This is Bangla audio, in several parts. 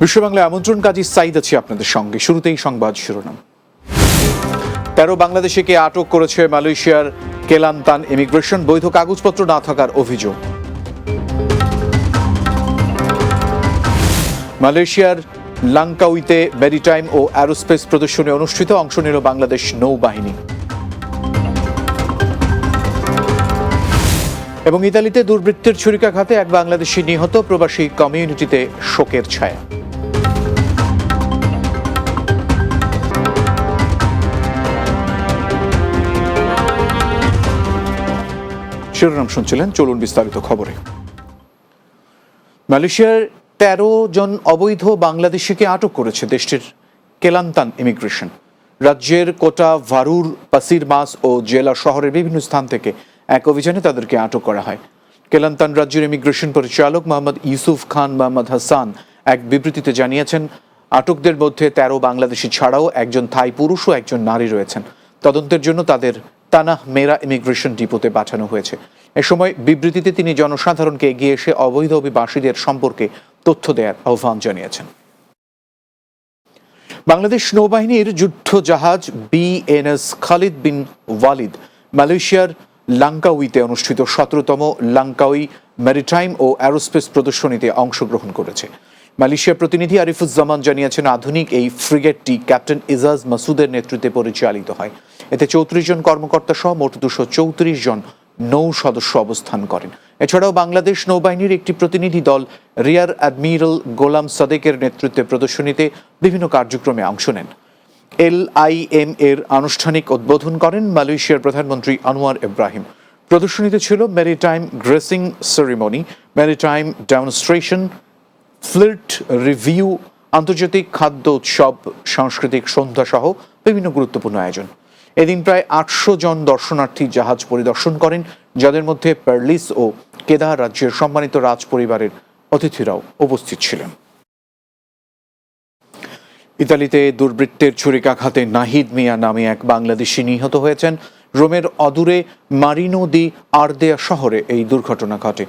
বিশ্ববাংলা আমন্ত্রণ কাজী সাইদ আছি আপনাদের সঙ্গে। শুরুতেই সংবাদ শিরোনাম। তেরো বাংলাদেশিকে আটক করেছে মালয়েশিয়ার কেলান্তান ইমিগ্রেশন। বৈধ কাগজপত্র না থাকার অভিযোগ। মালয়েশিয়ার লাংকাউইতে মেরিটাইম ও অ্যারোস্পেস প্রদর্শনী অনুষ্ঠিত। অংশ নিল বাংলাদেশ নৌবাহিনী। এবং ইতালিতে দুর্বৃত্তের ছুরিকাঘাতে এক বাংলাদেশি নিহত। প্রবাসী কমিউনিটিতে শোকের ছায়া। শিরোনাম শুনছিলেন, চলুন বিস্তারিত খবরে। মালয়েশিয়ার তেরো জন অবৈধ বাংলাদেশিকে আটক করেছে দেশটির কেলান্তান ইমিগ্রেশন। রাজ্যের কোটা, ভারুর, পাসির মাস ও জেলা শহরের বিভিন্ন স্থান থেকে এক অভিযানে তাদেরকে আটক করা হয়। কেলান্তান রাজ্যের ইমিগ্রেশন পরিচালক মোহাম্মদ ইউসুফ খান মোহাম্মদ হাসান এক বিবৃতিতে জানিয়েছেন, আটকদের মধ্যে তেরো বাংলাদেশি ছাড়াও একজন থাই পুরুষ ও একজন নারী রয়েছেন। তদন্তের জন্য তাদের তানাহ মেরা ইমিগ্রেশন ডিপোতে পাঠানো হয়েছে। এ সময় বিবৃতিতে তিনি জনসাধারণকে এগিয়ে এসে অবৈধ অভিবাসীদের সম্পর্কে তথ্য দেওয়ার আহ্বান জানিয়েছেন। বাংলাদেশ নৌবাহিনীর যুদ্ধ জাহাজ বিএনএস খালিদ বিন ওয়ালিদ মালয়েশিয়ার লাঙ্কাউইতে অনুষ্ঠিত সতেরোতম লাঙ্কাউই ম্যারিটাইম ও অ্যারোস্পেস প্রদর্শনীতে অংশগ্রহণ করেছে। মালয়েশিয়ার প্রতিনিধি আরিফুজ্জামান জানিয়েছেন, আধুনিক এই ফ্রিগেটটি ক্যাপ্টেন ইজাজ মাসুদের নেতৃত্বে পরিচালিত হয়। এতে চৌত্রিশ জন কর্মকর্তা সহ মোট দুশো চৌত্রিশ জন নৌ সদস্য অবস্থান করেন। এছাড়াও বাংলাদেশ নৌবাহিনীর একটি প্রতিনিধি দল রিয়ার অ্যাডমিরাল গোলাম সাদেকের নেতৃত্বে প্রদর্শনীতে বিভিন্ন কার্যক্রমে অংশ নেন। এলআইএম এর আনুষ্ঠানিক উদ্বোধন করেন মালয়েশিয়ার প্রধানমন্ত্রী আনোয়ার ইব্রাহিম। প্রদর্শনীতে ছিল maritime gracing ceremony, maritime demonstration, fleet review, আন্তর্জাতিক খাদ্য উৎসব, সাংস্কৃতিক সন্ধ্যা সহ বিভিন্ন গুরুত্বপূর্ণ আয়োজন। এদিন প্রায় আটশো জন দর্শনার্থী জাহাজ পরিদর্শন করেন, যাদের মধ্যে পার্লিস ও কেদার রাজ্যের সম্মানিত রাজ পরিবারের অতিথিরাও উপস্থিত ছিলেন। ইতালিতে দুর্বৃত্তের ছুরিকাঘাতে নাহিদ মিয়া নামে এক বাংলাদেশি নিহত হয়েছেন। রোমের অদূরে মারিনো দি আর্দেয়া শহরে এই দুর্ঘটনা ঘটে।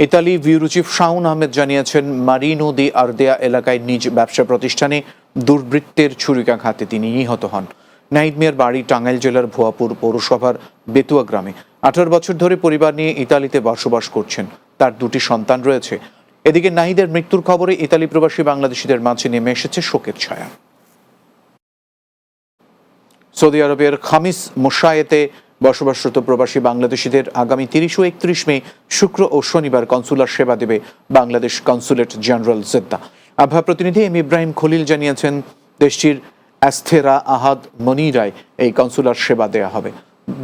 Italy bureau chief Shaun Ahmed জানিয়েছেন, মারিনো দি আর্দেয়া এলাকায় নিজ ব্যবসা প্রতিষ্ঠানে দুর্বৃত্তের ছুরিকাঘাতে তিনি নিহত হন। নাহিদ মিয়ার বাড়ি টাঙ্গাইল জেলার ভুয়াপুর পৌরসভার বেতুয়া গ্রামে। আঠারো বছর ধরে পরিবার নিয়ে ইতালিতে বসবাস করছেন। তার দুটি সন্তান রয়েছে। এদিকে নাহিদের মৃত্যুর খবরে ইতালি প্রবাসী বাংলাদেশিদের মাঝে নেমে এসেছে শোকের ছায়া। সৌদি আরবের খামিস মোশায়েতে বসবাসরত প্রবাসী বাংলাদেশিদের আগামী তিরিশ ও একত্রিশ মে, শুক্র ও শনিবার কনসুলার সেবা দেবে বাংলাদেশ কনসুলেট জেনারেল জেদ্দা। আবহাওয়া প্রতিনিধি এম ইব্রাহিম খলিল জানিয়েছেন, দেশটির অ্যাস্থেরা আহাদ মনিরায় এই কনসুলার সেবা দেয়া হবে।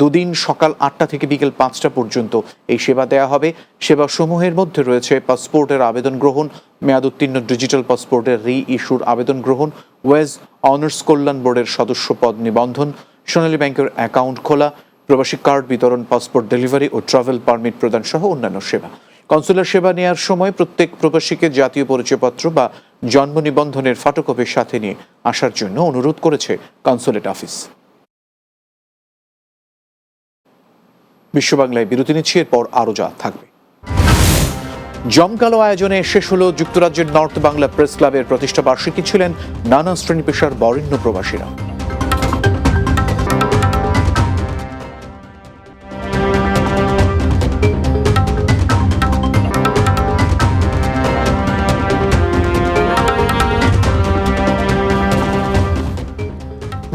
দুদিন সকাল আটটা থেকে বিকেল পাঁচটা পর্যন্ত এই সেবা দেয়া হবে। সেবা সমূহের মধ্যে রয়েছে পাসপোর্টের আবেদন গ্রহণ, মেয়াদ উত্তীর্ণ ডিজিটাল পাসপোর্টের রি ইস্যুর আবেদন গ্রহণ, ওয়েজ অনার্স কল্যাণ বোর্ডের সদস্য পদ নিবন্ধন, সোনালী ব্যাংকের অ্যাকাউন্ট খোলা, প্রবাসী কার্ড বিতরণ, পাসপোর্ট ডেলিভারি ও ট্রাভেল পারমিট প্রদান সহ অন্যান্য সেবা। কনসুলার সেবা নেওয়ার সময় প্রত্যেক প্রবাসীকে জাতীয় পরিচয়পত্র বা জন্ম নিবন্ধনের ফটোকপির সাথে নিয়ে আসার জন্য অনুরোধ করেছে কনসুলেট অফিস। বিশ্ববাংলায় বিরতি নিচ্ছি, এরপর আরও যা থাকবে। জমকালো আয়োজনে শেষ হল যুক্তরাজ্যের নর্থ বাংলা প্রেস ক্লাবের প্রতিষ্ঠাবার্ষিকী ছিলেন নানা শ্রেণি পেশার বরেণ্য প্রবাসীরা।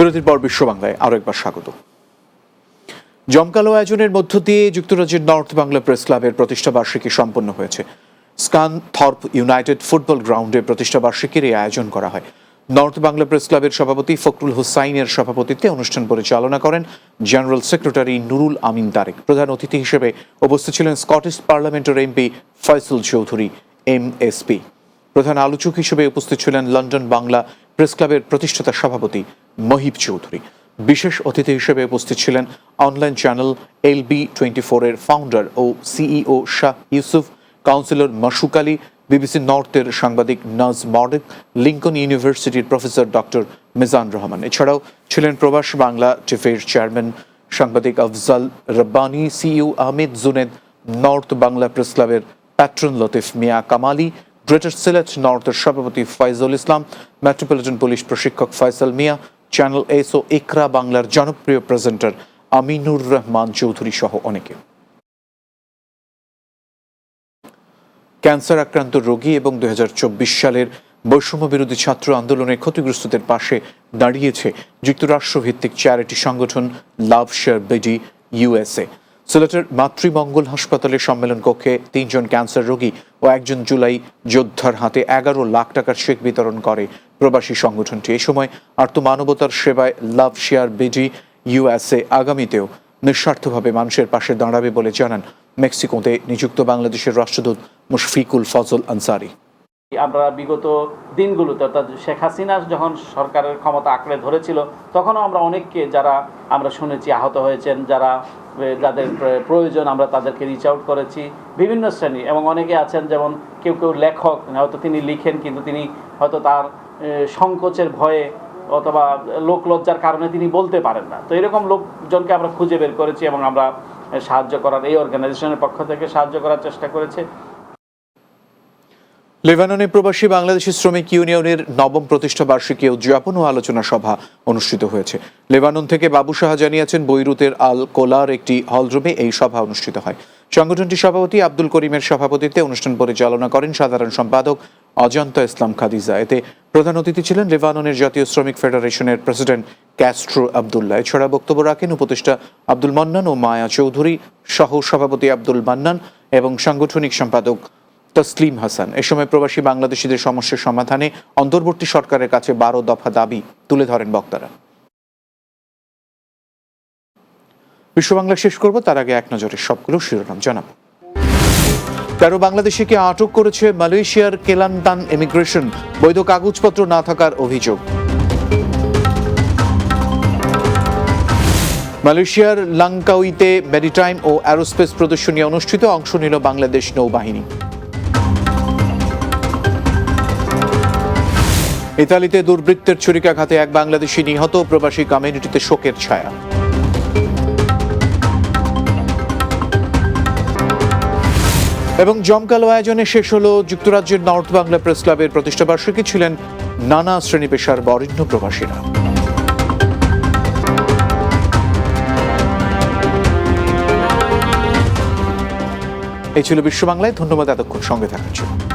বিরতির পর বিশ্ব বাংলায় আরও একবার স্বাগত। জমকালো আয়োজনের মধ্য দিয়ে যুক্তরাজ্যের নর্থ বাংলা প্রেস ক্লাবের প্রতিষ্ঠা বার্ষিকী সম্পন্ন হয়েছে। স্কান থর্প ইউনাইটেড ফুটবল গ্রাউন্ডে প্রতিষ্ঠা বার্ষিকীর এই আয়োজন করা হয়। নর্থ বাংলা প্রেস ক্লাবের সভাপতি ফখরুল হুসাইনের সভাপতিত্বে অনুষ্ঠান পরিচালনা করেন জেনারেল সেক্রেটারি নুরুল আমিন তারেক। প্রধান অতিথি হিসেবে উপস্থিত ছিলেন স্কটিশ পার্লামেন্টের এমপি ফয়সুল চৌধুরী এমএসপি প্রধান আলোচক হিসেবে উপস্থিত ছিলেন লন্ডন বাংলা প্রেস ক্লাবের প্রতিষ্ঠাতা সভাপতি মহিব চৌধুরী। বিশেষ অতিথি হিসেবে উপস্থিত ছিলেন online channel L B twenty ফোরের ফাউন্ডার ও CEO Shah Yusuf councillor Masuk Ali BBC নর্থের সাংবাদিক নাজ মর্ডেক লিঙ্কন ইউনিভার্সিটির প্রফেসর ডক্টর মিজান রহমান। এছাড়াও ছিলেন প্রবাস বাংলা টিফের চেয়ারম্যান সাংবাদিক Afzal Rabbani CEO Ahmed Juned north Bangla press ক্লাবের প্যাট্রন লতিফ মিয়া কামালি গ্রেটার সিলেট নর্থের সভাপতি ফয়জুল ইসলাম, মেট্রোপলিটন পুলিশ প্রশিক্ষক ফয়সাল মিয়া, চ্যানেল এস ও ইকরা বাংলার জনপ্রিয় প্রেজেন্টার আমিনুর রহমান চৌধুরী সহ অনেকে। ক্যান্সার আক্রান্ত রোগী এবং দু হাজার চব্বিশ সালের বৈষম্য বিরোধী ছাত্র আন্দোলনের ক্ষতিগ্রস্তদের পাশে দাঁড়িয়েছে যুক্তরাষ্ট্র ভিত্তিক চ্যারিটি সংগঠন লাভ শেয়ার বিডি ইউএসএ সিলেটের মাতৃমঙ্গল হাসপাতালের সম্মেলন কক্ষে তিনজন ক্যান্সার রোগী ও একজন জুলাই যোদ্ধার হাতে এগারো লাখ টাকার চেক বিতরণ করে প্রবাসী সংগঠনটি। এ সময় আর্তমানবতার সেবায় লাভ শেয়ার বিডি ইউএসএ আগামীতেও নিঃস্বার্থভাবে মানুষের পাশে দাঁড়াবে বলে জানান মেক্সিকোতে নিযুক্ত বাংলাদেশের রাষ্ট্রদূত মুশফিকুল ফজল আনসারি। আমরা বিগত দিনগুলোতে অর্থাৎ শেখ হাসিনা যখন সরকারের ক্ষমতা আঁকড়ে ধরেছিল, তখনও আমরা অনেককে যারা আমরা শুনেছি আহত হয়েছেন, যারা যাদের প্রয়োজন আমরা তাদেরকে রিচ আউট করেছি, বিভিন্ন শ্রেণি এবং অনেকে আছেন যেমন কেউ কেউ লেখক, হয়তো তিনি লিখেন কিন্তু তিনি হয়তো তার সংকোচের ভয়ে অথবা লোকলজ্জার কারণে তিনি বলতে পারেন না। তো এরকম লোকজনকে আমরা খুঁজে বের করেছি এবং আমরা সাহায্য করার, এই অর্গানাইজেশনের পক্ষ থেকে সাহায্য করার চেষ্টা করেছে। লেবাননে প্রবাসী বাংলাদেশি শ্রমিক ইউনিয়নের নবম প্রতিষ্ঠা বার্ষিকী উদযাপন ও আলোচনা সভা অনুষ্ঠিত হয়েছে। লেবানন থেকে বাবু শাহ জানিয়েছেন, বৈরুতের আল কোলার একটি হলরুমে এই সভা অনুষ্ঠিত হয়। সংগঠনটির সভাপতি আব্দুল করিমের সভাপতিত্বে অনুষ্ঠান পরিচালনা করেন সাধারণ সম্পাদক অজন্তা ইসলাম খাদিজা। এতে প্রধান অতিথি ছিলেন লেবাননের জাতীয় শ্রমিক ফেডারেশনের প্রেসিডেন্ট ক্যাস্ট্রো আবদুল্লাহ। এছাড়া বক্তব্য রাখেন উপদেষ্টা আব্দুল মান্নান ও মায়া চৌধুরী সহ সভাপতি আব্দুল মান্নান এবং সাংগঠনিক সম্পাদক তসলিম হাসান। এ সময় প্রবাসী বাংলাদেশিদের সমস্যার সমাধানে অন্তর্বর্তী সরকারের কাছে বারো দফা দাবি তুলে ধরেন বক্তারা। বিশ্ব বাংলা শেষ করব, তার আগে এক নজরে সবগুলো শিরোনাম জানাব। তেরো বাংলাদেশিকে আটক করেছে মালয়েশিয়ার কেলান্তান ইমিগ্রেশন, বৈধ কাগজপত্র না থাকার অভিযোগ। মালয়েশিয়ার লাংকাউইতে মেরিটাইম ও অ্যারোস্পেস প্রদর্শনী অনুষ্ঠিত, অংশ নিল বাংলাদেশ নৌবাহিনী। ইতালিতে দুর্বৃত্তের ছুরিকাঘাতে এক বাংলাদেশি নিহত প্রবাসী কমিউনিটিতে শোকের ছায়া। এবং জমকালো আয়োজনে শেষ হলো যুক্তরাজ্যের নর্থ বাংলা প্রেস ক্লাবের প্রতিষ্ঠাবার্ষিকী ছিলেন নানা শ্রেণি পেশার বরেণ্য প্রবাসীরা। এই ছিল বিশ্ব বাংলায় ধন্যবাদ এতক্ষণ সঙ্গে থাকার জন্য।